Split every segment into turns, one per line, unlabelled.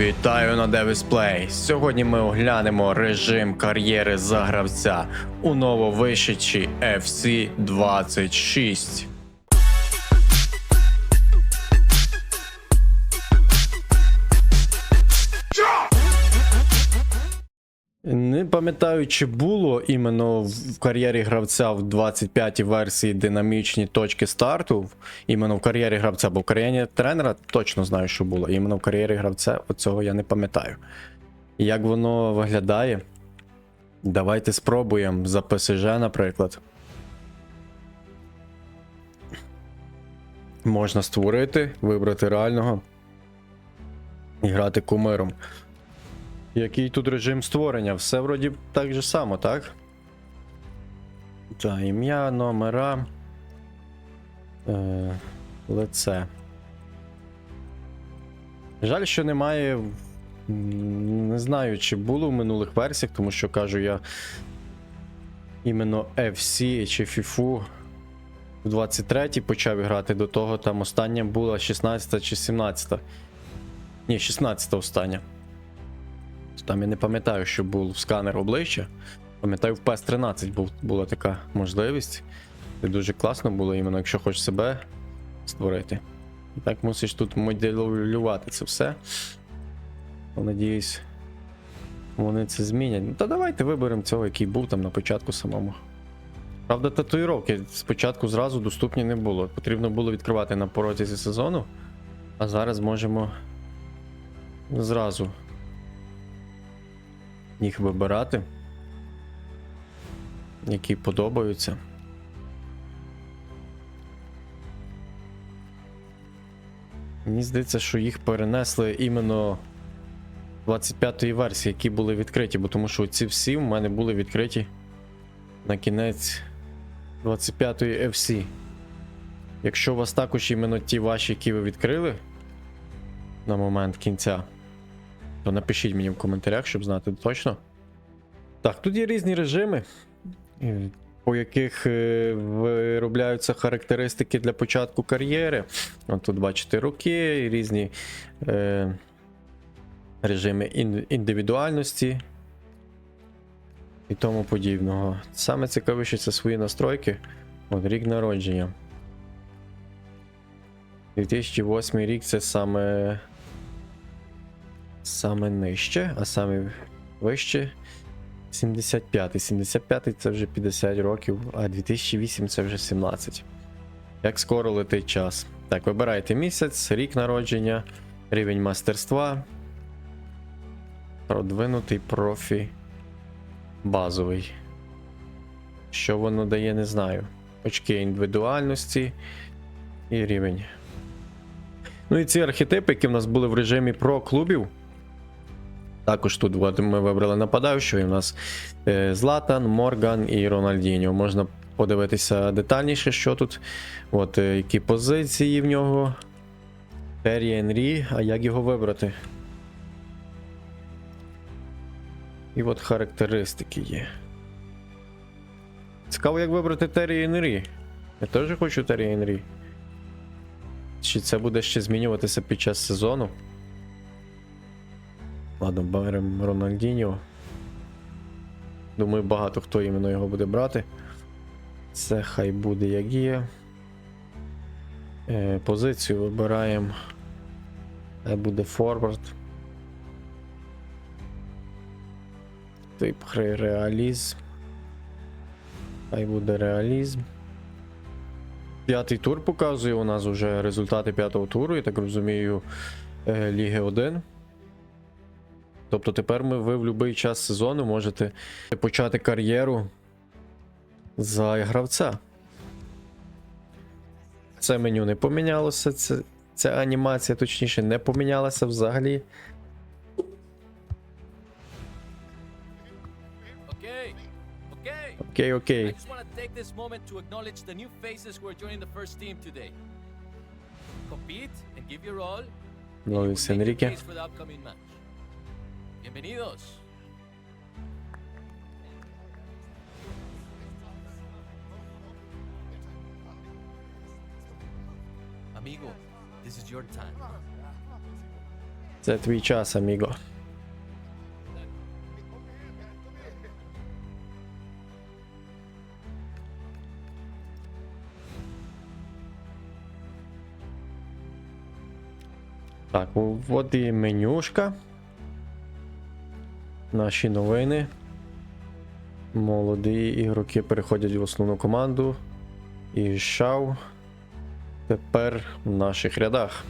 Вітаю на Devis Play. Сьогодні ми оглянемо режим кар'єри за гравця у нововишичі FC 26. Пам'ятаю, чи було іменно в кар'єрі гравця в 25-й версії динамічні точки старту. Іменно в кар'єрі гравця, бо в кар'єрі тренера точно знаю, що було. Іменно в кар'єрі гравця оцього я не пам'ятаю. Як воно виглядає? Давайте спробуємо за ПСЖ, наприклад. Можна створити, вибрати реального і грати кумиром. Який тут режим створення? Все вроді так же само, так? Так, ім'я, номера. Е, лице. Жаль, що немає. Не знаю, чи було в минулих версіях, тому що кажу я. Іменно FC чи FIFA в 23-й почав грати до того, там остання була 16 чи 17. Ні, 16 остання. Там я не пам'ятаю, що був сканер обличчя. Пам'ятаю, в PES 13 був, була така можливість. Це дуже класно було, іменно якщо хочеш себе створити. І так мусиш тут моделювати це все. Надіюсь, вони це змінять. Ну, та давайте виберемо цього, який був там на початку самому. Правда, татуїровки спочатку зразу доступні не було. Потрібно було відкривати на протязі сезону. А зараз можемо зразу їх вибирати, які подобаються. Мені здається, що їх перенесли іменно 25-ї версії, які були відкриті, бо тому що ці всі в мене були відкриті на кінець 25-ї FC. Якщо у вас також іменно ті ваші, які ви відкрили на момент кінця, то напишіть мені в коментарях, щоб знати точно. Так, тут є різні режими, по яких е, виробляються характеристики для початку кар'єри. От тут бачите роки, різні е, режими індивідуальності і тому подібного. Саме цікавіше це свої настройки. От рік народження. 2008 рік це саме саме нижче, а саме вище 75. 75 це вже 50 років, а 2008 це вже 17. Як скоро летить час. Так, вибирайте місяць, рік народження, рівень мастерства. Продвинутий профі. Базовий. Що воно дає, не знаю. Очки індивідуальності і рівень. Ну і ці архетипи, які в нас були в режимі про клубів. Також тут от, ми вибрали нападаючого, і у нас е, Златан, Морган і Рональдіньо. Можна подивитися детальніше, що тут. От, е, які позиції в нього. Террі Енрі, а як його вибрати? І от характеристики є. Цікаво, як вибрати Террі Енрі. Я теж хочу Террі Енрі. Чи це буде ще змінюватися під час сезону? Ладно, беремо Рональдіньо. Думаю, багато хто іменно його буде брати. Це хай буде як є. Е, позицію вибираємо. Хай буде форвард. Тип гри реалізм. Хай буде реалізм. П'ятий тур показує у нас вже результати п'ятого туру, я так розумію, е, Ліги 1. Тобто тепер ми, ви в будь-який час сезону можете почати кар'єру за гравця. Це меню не помінялося, це, ця анімація, точніше, не помінялася взагалі. Окей, окей.
just want Bienvenidos. Amigo, this is your time.
Це твій час, аміго. Так, от і менюшка. Наші новини. Молоді ігроки переходять в основну команду. І Шау тепер в наших рядах.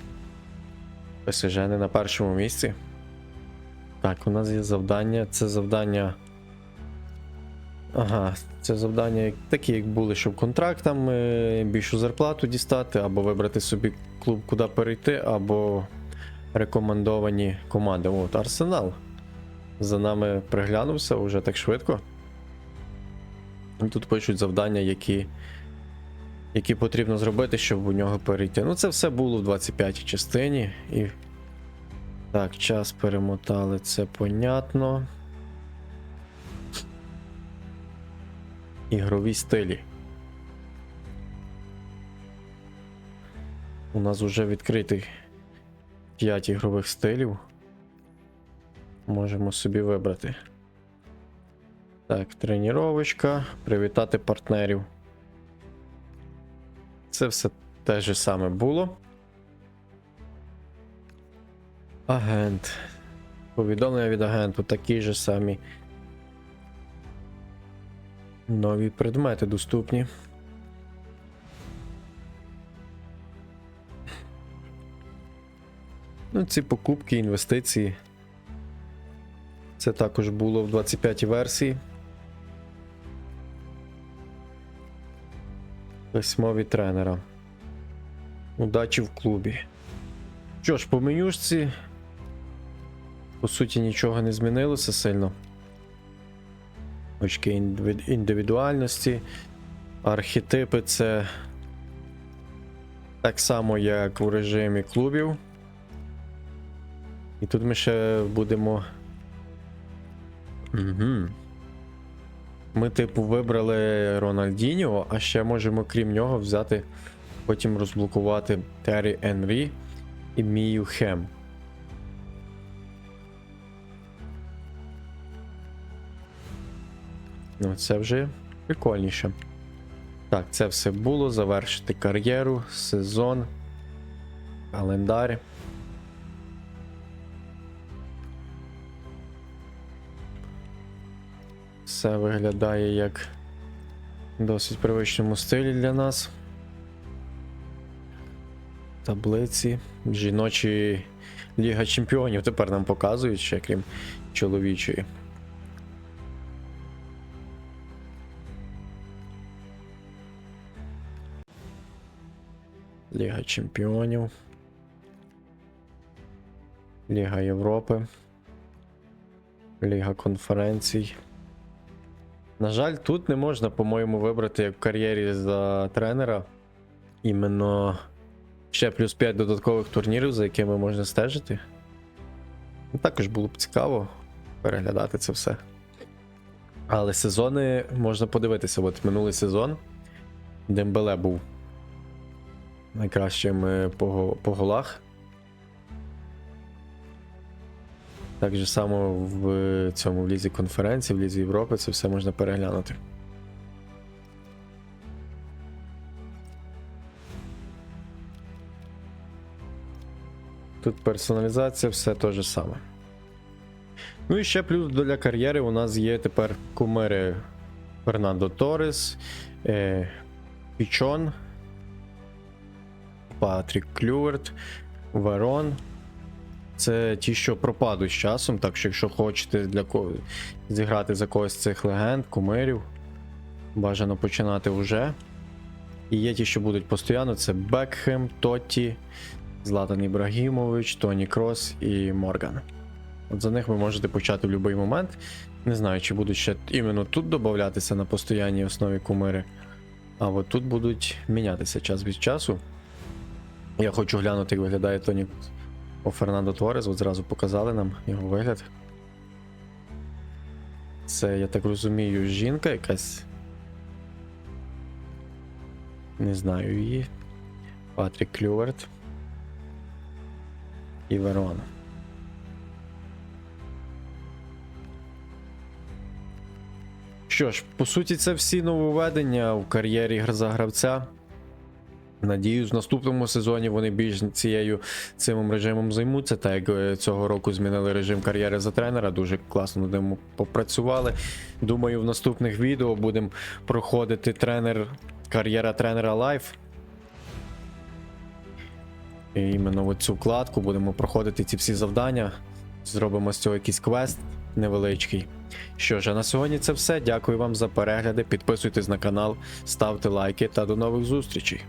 ПСЖ не на першому місці. Так, у нас є завдання. Це завдання. Ага, це завдання такі, як були, щоб контрактам е, більшу зарплату дістати, або вибрати собі клуб, куди перейти, або рекомендовані команди. От, Арсенал. За нами приглянувся вже так швидко. Тут пишуть завдання, які, які потрібно зробити, щоб у нього перейти. Ну, це все було в 25-й частині. І... Так, час перемотали, це понятно. Ігрові стилі. У нас вже відкритий 5 ігрових стилів. Можемо собі вибрати. Так, тренувачка, привітати партнерів. Це все те же саме було. Агент. Повідомлення від агенту такі ж самі. Нові предмети доступні. Ну, ці покупки, інвестиції. Це також було в 25-й версії. Письмові тренера. Удачі в клубі. Що ж, по менюшці. По суті, нічого не змінилося сильно. Очки індивідуальності. Архетипи це так само, як в режимі клубів. І тут ми ще будемо. Угу. Ми, типу, вибрали Рональдіньо, а ще можемо, крім нього, взяти, потім розблокувати Террі Енрі і Мію Хем. Ну, це вже прикольніше. Так, це все було. Завершити кар'єру, сезон, календар. Все виглядає як в досить привичному стилі для нас. Таблиці. Жіночі Ліга Чемпіонів тепер нам показують ще крім чоловічої. Ліга Чемпіонів. Ліга Європи. Ліга конференцій. На жаль, тут не можна, по-моєму, вибрати як в кар'єрі за тренера. Іменно ще плюс 5 додаткових турнірів, за якими можна стежити. Ну, Також було б цікаво переглядати це все. Але сезони можна подивитися. От минулий сезон Дембеле був найкращим е, по, по голах. Так же само в цьому в лізі конференції, в лізі Європи це все можна переглянути. Тут персоналізація, все те же саме. Ну і ще плюс для кар'єри у нас є тепер кумири Фернандо Торес, е, Пічон, Патрік Клюверт, Верон. Це ті, що пропадуть з часом, так що якщо хочете для ко... зіграти за когось цих легенд, кумирів, бажано починати вже. І є ті, що будуть постійно: це Бекхем, Тотті, Златан Ібрагімович, Тоні Крос і Морган. От за них ви можете почати в будь-який момент. Не знаю, чи будуть ще іменно тут додатися на постійній основі кумири. А от тут будуть мінятися час від часу. Я хочу глянути, як виглядає Тоні по Фернандо Торес, от зразу показали нам його вигляд. Це, я так розумію, жінка якась. Не знаю її. Патрік Клюверт і Верона. Що ж, по суті, це всі нововведення в кар'єрі за гравця. Надіюсь, в наступному сезоні вони більш цією цим режимом займуться. Так як е, цього року змінили режим кар'єри за тренера, дуже класно над ним попрацювали. Думаю, в наступних відео будемо проходити тренер, кар'єра тренера Live. І іменно от цю вкладку будемо проходити ці всі завдання. Зробимо з цього якийсь квест невеличкий. Що ж, а на сьогодні це все. Дякую вам за перегляди. Підписуйтесь на канал, ставте лайки та до нових зустрічей.